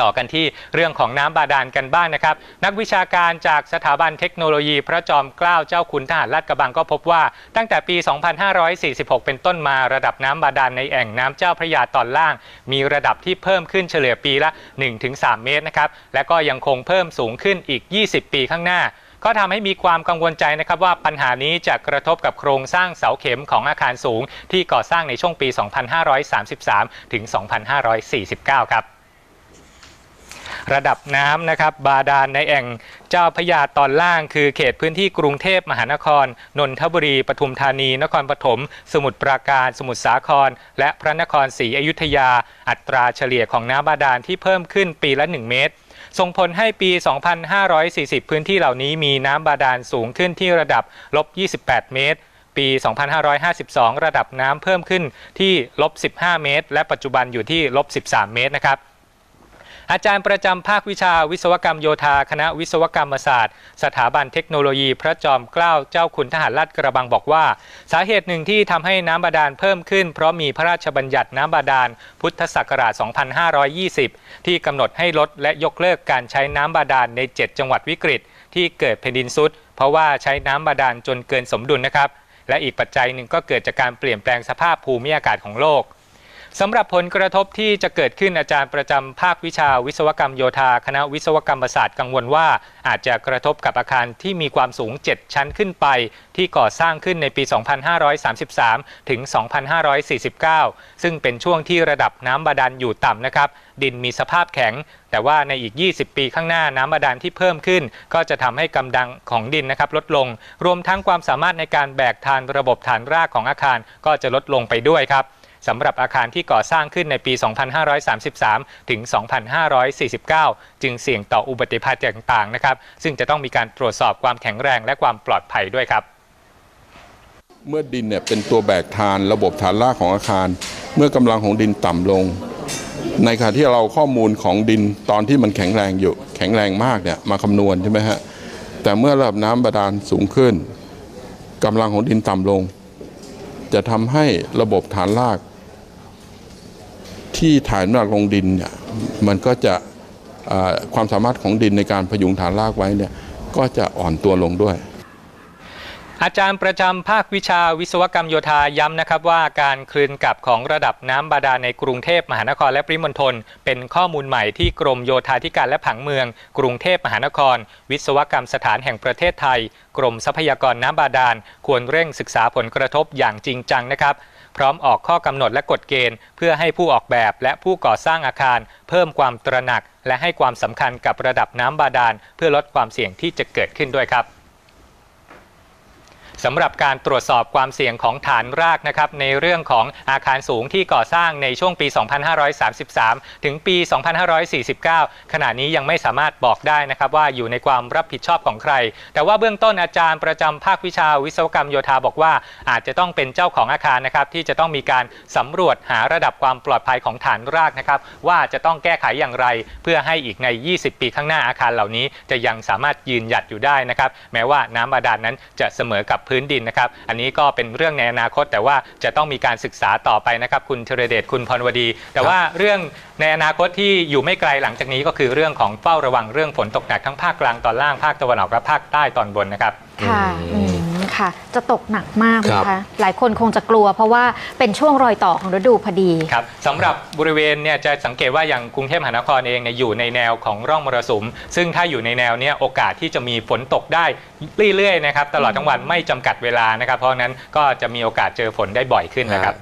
ต่อการที่เรื่องของน้ำบาดาลกันบ้างนะครับ นักวิชาการจากสถาบันเทคโนโลยี พระจอมเกล้าเจ้าคุณทหารลาดกระบังก็พบว่า ตั้งแต่ปี 2546 เป็นต้นมาระดับน้ำบาดาลในแอ่งน้ำเจ้าพระยาตอนล่าง มีระดับที่เพิ่มขึ้นเฉลี่ยปีละ 1-3 เมตรนะครับและก็ยังคงเพิ่มสูงขึ้นอีก 20 ปีข้างหน้าก็ทำให้มีความกังวลใจนะครับว่าปัญหานี้จะกระทบกับโครงสร้างเสาเข็มของอาคารสูง ที่ก่อสร้างในช่วงปี 2533 ถึง 2549 ครับ ระดับน้ำนะครับบาดาลในแอ่งเจ้าพยาตอนล่าง คือเขตพื้นที่กรุงเทพมหานคร นนทบุรี ปทุมธานี นครปฐม สมุทรปราการ สมุทรสาคร และพระนครศรีอยุธยา อัตราเฉลี่ยของน้ำบาดาลที่เพิ่มขึ้นปีละ 1 เมตรส่งผลให้ปี 2540 พื้นที่เหล่านี้มีน้ำบาดาลสูงขึ้นที่ระดับลบ 28 เมตร ปี 2552 ระดับน้ำเพิ่มขึ้นที่ลบ 15 เมตร และปัจจุบันอยู่ที่ลบ 13 เมตรนะครับ อาจารย์ประจำภาควิชาวิศวกรรมโยธา คณะวิศวกรรมศาสตร์ สถาบันเทคโนโลยี พระจอมเกล้าเจ้าคุณทหารลาดกระบังบอกว่า สาเหตุหนึ่งที่ทำให้น้ำบาดาลเพิ่มขึ้น เพราะมีพระราชบัญญัติน้ำบาดาล พุทธศักราช 2520 ที่กำหนดให้ลดและยกเลิกการใช้น้ำบาดาลใน 7 จังหวัดวิกฤต ที่เกิดแผ่นดินซุดเพราะว่าใช้น้ำบาดาลจนเกินสมดุลนะครับและอีกปัจจัยหนึ่งก็เกิดจากการเปลี่ยนแปลงสภาพภูมิอากาศของโลก สำหรับผลกระทบที่จะเกิดขึ้นอาจารย์ประจำภาควิชาวิศวกรรมโยธา คณะวิศวกรรมศาสตร์กังวลว่า อาจจะกระทบกับอาคารที่มีความสูง 7 ชั้นขึ้นไป ที่ก่อสร้างขึ้นในปี 2533 ถึง 2549 ซึ่งเป็นช่วงที่ระดับน้ำบาดาลอยู่ต่ำนะครับ ดินมีสภาพแข็ง แต่ว่าในอีก 20 ปีข้างหน้าน้ำบาดาลที่เพิ่มขึ้น ก็จะทำให้กำลังของดินนะครับลดลง รวมทั้งความสามารถในการแบกทานระบบฐานรากของอาคารก็จะลดลงไปด้วยครับ สำหรับอาคารที่ก่อสร้างขึ้นในปี 2533 ถึง 2549 จึงเสี่ยงต่ออุบัติภัยต่างๆนะครับ ซึ่งจะต้องมีการตรวจสอบความแข็งแรงและความปลอดภัยด้วยครับ เมื่อดินเนี่ยเป็นตัวแบกทานระบบฐานรากของอาคาร เมื่อกำลังของดินต่ำลง ในขณะที่เราข้อมูลของดินตอนที่มันแข็งแรงอยู่ แข็งแรงมากเนี่ยมาคำนวณใช่ไหมฮะแต่เมื่อระดับน้ำบาดาลสูงขึ้นกำลังของดินต่ำลง จะทำให้ระบบฐานราก ที่ถ่าน้ำหนักลงดินเนี่ยมันก็จะความสามารถของดินในการพยุงฐานรากไว้เนี่ยก็จะอ่อนตัวลงด้วยอาจารย์ประจำภาควิชาวิศวกรรมโยธาย้ำนะครับว่าการคลืนกลับของระดับน้ำบาดาลในกรุงเทพมหานครและปริมณฑลเป็นข้อมูลใหม่ที่กรมโยธาธิการและผังเมือง กรุงเทพมหานคร วิศวกรรมสถานแห่งประเทศไทย กรมทรัพยากรน้ำบาดาลควรเร่งศึกษาผลกระทบอย่างจริงจังนะครับ พร้อมออกข้อกำหนดและกฎเกณฑ์ เพื่อให้ผู้ออกแบบและผู้ก่อสร้างอาคาร เพิ่มความตระหนัก และให้ความสำคัญกับระดับน้ำบาดาล เพื่อลดความเสี่ยงที่จะเกิดขึ้นด้วยครับ สำหรับการตรวจสอบความเสี่ยงของฐานรากนะครับในเรื่องของอาคารสูงที่ก่อสร้างในช่วงปี 2533 ถึงปี 2549 ขณะนี้ยังไม่สามารถบอกได้นะครับว่าอยู่ในความรับผิดชอบของใคร แต่ว่าเบื้องต้นอาจารย์ประจำภาควิชาวิศวกรรมโยธาบอกว่า อาจจะต้องเป็นเจ้าของอาคารนะครับที่จะต้องมีการสำรวจหาระดับความปลอดภัยของฐานรากนะครับว่าจะต้องแก้ไขอย่างไร เพื่อให้อีกใน 20 ปีข้างหน้าอาคารเหล่านี้ จะยังสามารถยืนหยัดอยู่ได้นะครับแม้ว่าน้ำบาดาลนั้นจะเสมอกับพื้นดินนะครับ อันนี้ก็เป็นเรื่องในอนาคต แต่ว่าจะต้องมีการศึกษาต่อไปนะครับ คุณเทเรเดชคุณพรวดี แต่ว่าเรื่องในอนาคตที่อยู่ไม่ไกลหลังจากนี้ก็คือเรื่องของเฝ้าระวังเรื่องฝนตกหนักทั้งภาคกลางตอนล่างภาคตะวันออกและภาคใต้ตอนบนนะครับค่ะอืมอืม ค่ะ จะตกหนักมากครับนะคะ หลายคนคงจะกลัว เพราะว่าเป็นช่วงรอยต่อของฤดูพอดี ครับสำหรับบริเวณเนี่ยจะสังเกตว่าอย่างกรุงเทพมหานครเองเนี่ยอยู่ในแนวของร่องมรสุม ซึ่งถ้าอยู่ในแนวเนี้ยโอกาสที่จะมีฝนตกได้เรื่อยๆนะครับตลอดทั้งวันไม่จำกัดเวลานะครับ เพราะฉะนั้นก็จะมีโอกาสเจอฝนได้บ่อยขึ้นนะครับ